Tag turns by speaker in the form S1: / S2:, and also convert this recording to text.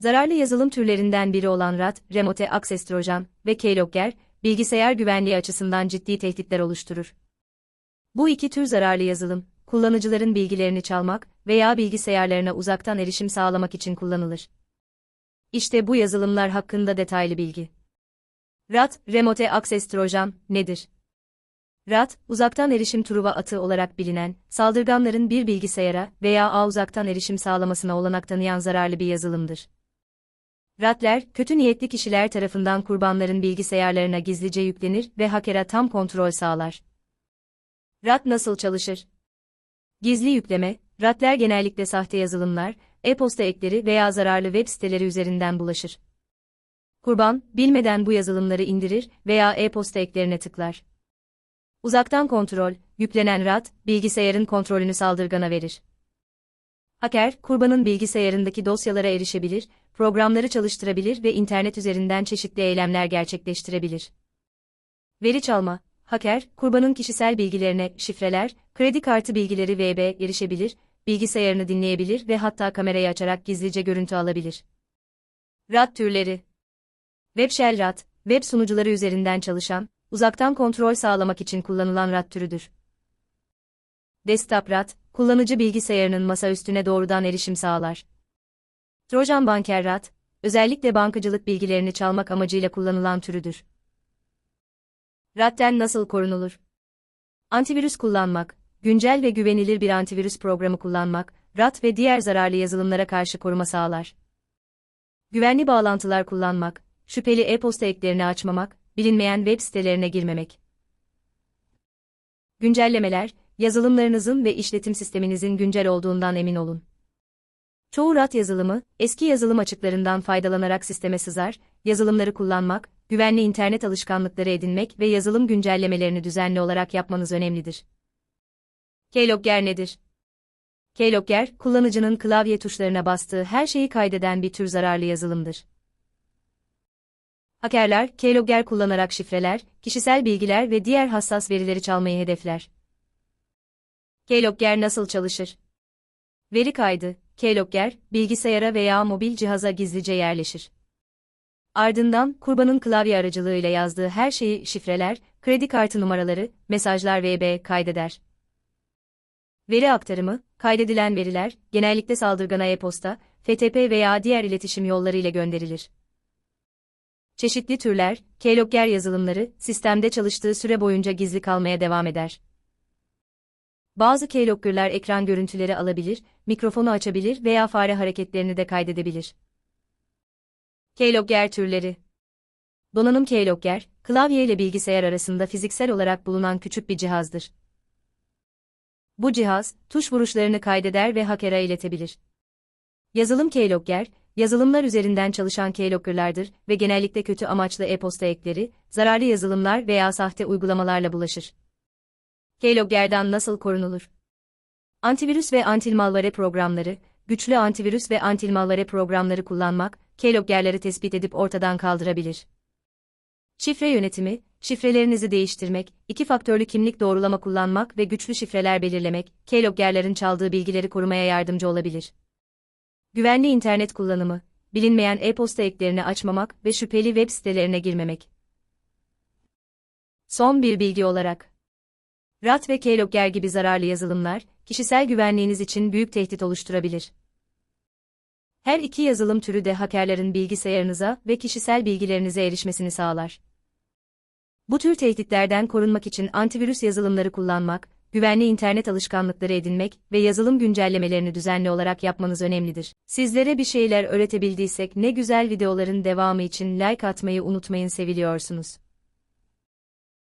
S1: Zararlı yazılım türlerinden biri olan RAT, Remote Access Trojan ve Keylogger, bilgisayar güvenliği açısından ciddi tehditler oluşturur. Bu iki tür zararlı yazılım, kullanıcıların bilgilerini çalmak veya bilgisayarlarına uzaktan erişim sağlamak için kullanılır. İşte bu yazılımlar hakkında detaylı bilgi. RAT, Remote Access Trojan, nedir? RAT, uzaktan erişim truva atı olarak bilinen, saldırganların bir bilgisayara veya ağ uzaktan erişim sağlamasına olanak tanıyan zararlı bir yazılımdır. RAT'ler, kötü niyetli kişiler tarafından kurbanların bilgisayarlarına gizlice yüklenir ve hakera tam kontrol sağlar. RAT nasıl çalışır? Gizli yükleme, RAT'ler genellikle sahte yazılımlar, e-posta ekleri veya zararlı web siteleri üzerinden bulaşır. Kurban, bilmeden bu yazılımları indirir veya e-posta eklerine tıklar. Uzaktan kontrol, yüklenen RAT, bilgisayarın kontrolünü saldırgana verir. Hacker, kurbanın bilgisayarındaki dosyalara erişebilir, programları çalıştırabilir ve internet üzerinden çeşitli eylemler gerçekleştirebilir. Veri çalma, hacker, kurbanın kişisel bilgilerine, şifreler, kredi kartı bilgileri VB erişebilir, bilgisayarını dinleyebilir ve hatta kamerayı açarak gizlice görüntü alabilir. RAT türleri Web Shell RAT, web sunucuları üzerinden çalışan, uzaktan kontrol sağlamak için kullanılan RAT türüdür. Desktop RAT, kullanıcı bilgisayarının masaüstüne doğrudan erişim sağlar. Trojan Banker RAT, özellikle bankacılık bilgilerini çalmak amacıyla kullanılan türüdür. RAT'ten nasıl korunulur? Antivirüs kullanmak, güncel ve güvenilir bir antivirüs programı kullanmak, RAT ve diğer zararlı yazılımlara karşı koruma sağlar. Güvenli bağlantılar kullanmak, şüpheli e-posta eklerini açmamak, bilinmeyen web sitelerine girmemek. Güncellemeler, yazılımlarınızın ve işletim sisteminizin güncel olduğundan emin olun. Çoğu RAT yazılımı, eski yazılım açıklarından faydalanarak sisteme sızar, yazılımları kullanmak, güvenli internet alışkanlıkları edinmek ve yazılım güncellemelerini düzenli olarak yapmanız önemlidir. Keylogger nedir? Keylogger, kullanıcının klavye tuşlarına bastığı her şeyi kaydeden bir tür zararlı yazılımdır. Hackerler, keylogger kullanarak şifreler, kişisel bilgiler ve diğer hassas verileri çalmayı hedefler. Keylogger nasıl çalışır? Veri kaydı, keylogger, bilgisayara veya mobil cihaza gizlice yerleşir. Ardından, kurbanın klavye aracılığıyla yazdığı her şeyi şifreler, kredi kartı numaraları, mesajlar VB kaydeder. Veri aktarımı, kaydedilen veriler, genellikle saldırgana e-posta, FTP veya diğer iletişim yolları ile gönderilir. Çeşitli türler, keylogger yazılımları, sistemde çalıştığı süre boyunca gizli kalmaya devam eder. Bazı keylogger'lar ekran görüntüleri alabilir, mikrofonu açabilir veya fare hareketlerini de kaydedebilir. Keylogger türleri Donanım keylogger, klavye ile bilgisayar arasında fiziksel olarak bulunan küçük bir cihazdır. Bu cihaz, tuş vuruşlarını kaydeder ve hakera iletebilir. Yazılım keylogger, yazılımlar üzerinden çalışan keylogger'lardır ve genellikle kötü amaçlı e-posta ekleri, zararlı yazılımlar veya sahte uygulamalarla bulaşır. Keylogger'dan nasıl korunulur? Antivirüs ve anti-malware programları, güçlü antivirüs ve anti-malware programları kullanmak, keyloggerleri tespit edip ortadan kaldırabilir. Şifre yönetimi, şifrelerinizi değiştirmek, iki faktörlü kimlik doğrulama kullanmak ve güçlü şifreler belirlemek, keyloggerlerin çaldığı bilgileri korumaya yardımcı olabilir. Güvenli internet kullanımı, bilinmeyen e-posta eklerini açmamak ve şüpheli web sitelerine girmemek. Son bir bilgi olarak. RAT ve keylogger gibi zararlı yazılımlar, kişisel güvenliğiniz için büyük tehdit oluşturabilir. Her iki yazılım türü de hackerlerin bilgisayarınıza ve kişisel bilgilerinize erişmesini sağlar. Bu tür tehditlerden korunmak için antivirüs yazılımları kullanmak, güvenli internet alışkanlıkları edinmek ve yazılım güncellemelerini düzenli olarak yapmanız önemlidir. Sizlere bir şeyler öğretebildiysek ne güzel videoların devamı için like atmayı unutmayın seviliyorsunuz.